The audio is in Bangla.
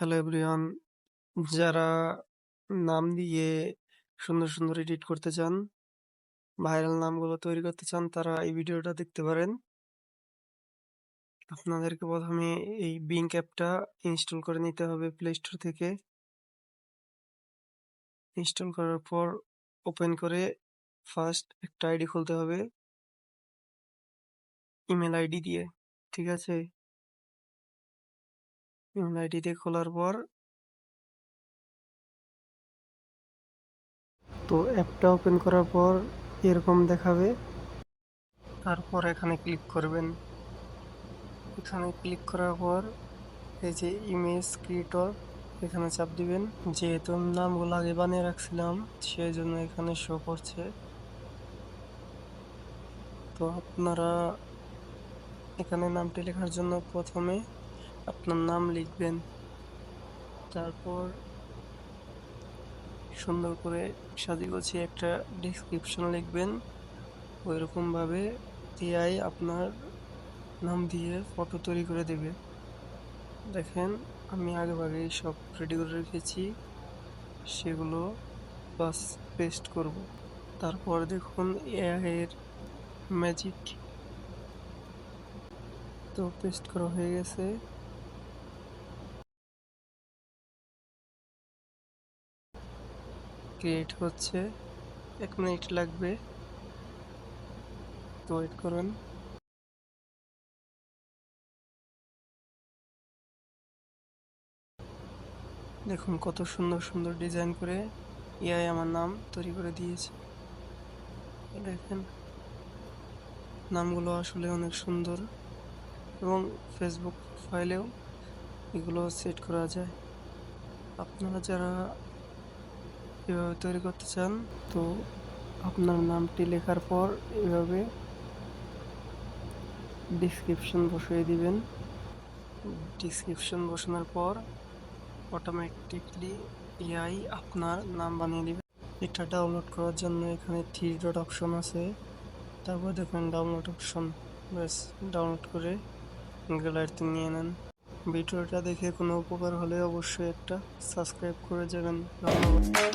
হ্যালো এভরিওয়ান যারা নাম দিয়ে সুন্দর সুন্দর এডিট করতে চান ভাইরাল নামগুলো তৈরি করতে চান, তারা এই ভিডিওটা দেখতে পারেন। আপনাদেরকে প্রথমে এই বিঙ্ক অ্যাপটা ইনস্টল করে নিতে হবে প্লে স্টোর থেকে। ইনস্টল করার পর ওপেন করে ফার্স্ট একটা আইডি খুলতে হবে। ইমেল আইডি দিয়ে, ঠিক আছে? ইমেল খোলার পর তো অ্যাপটা ওপেন করার পর এরকম দেখাবে। তারপর এখানে ক্লিক করবেন। এখানে ক্লিক করার পর এই যে ইমেজ ক্রিয়েটর, এখানে চাপ দিবেন। যেহেতু নামগুলো আগে বানিয়ে রাখছিলাম সেই জন্য এখানে শো করছে। তো আপনারা এখানে নামটি লেখার জন্য প্রথমে আপনার নাম লিখবেন। তারপর সুন্দর করে সাজিয়ে গুছিয়ে একটা ডিসক্রিপশন লিখবেন। ওই রকমভাবে এআই আপনার নাম দিয়ে ফটো তৈরি করে দেবে। দেখেন, আমি আগে ভাগেই সব রেডি করে রেখেছি। সেগুলো বাস পেস্ট করব। তারপর দেখুন এআইয়ের ম্যাজিক তো পেস্ট করা হয়ে গেছে। ক্রিয়েট হচ্ছে। এক মিনিট লাগবে। তো ওয়েট করুন। দেখুন কত সুন্দর সুন্দর ডিজাইন করে এআই আমার নাম তৈরি করে দিয়েছে। দেখেন, নামগুলো আসলে অনেক সুন্দর এবং ফেসবুক ফাইলেও এগুলো সেট করা যায়। আপনারা যারা এভাবে তৈরি করতে চান, তো আপনার নামটি লেখার পর এভাবে ডিসক্রিপশন বসিয়ে দিবেন। ডিসক্রিপশন বসানোর পর অটোমেটিকলি এআই আপনার নাম বানিয়ে দিবে। এটা ডাউনলোড করার জন্য এখানে থ্রি ডট অপশন আছে। তারপর দেখবেন ডাউনলোড অপশন ব্যাস ডাউনলোড করে গ্যালারিতে নিয়ে নেন। ভিডিওটা দেখে কোনো উপকার হলে অবশ্যই একটা সাবস্ক্রাইব করে যাবেন। ধন্যবাদ।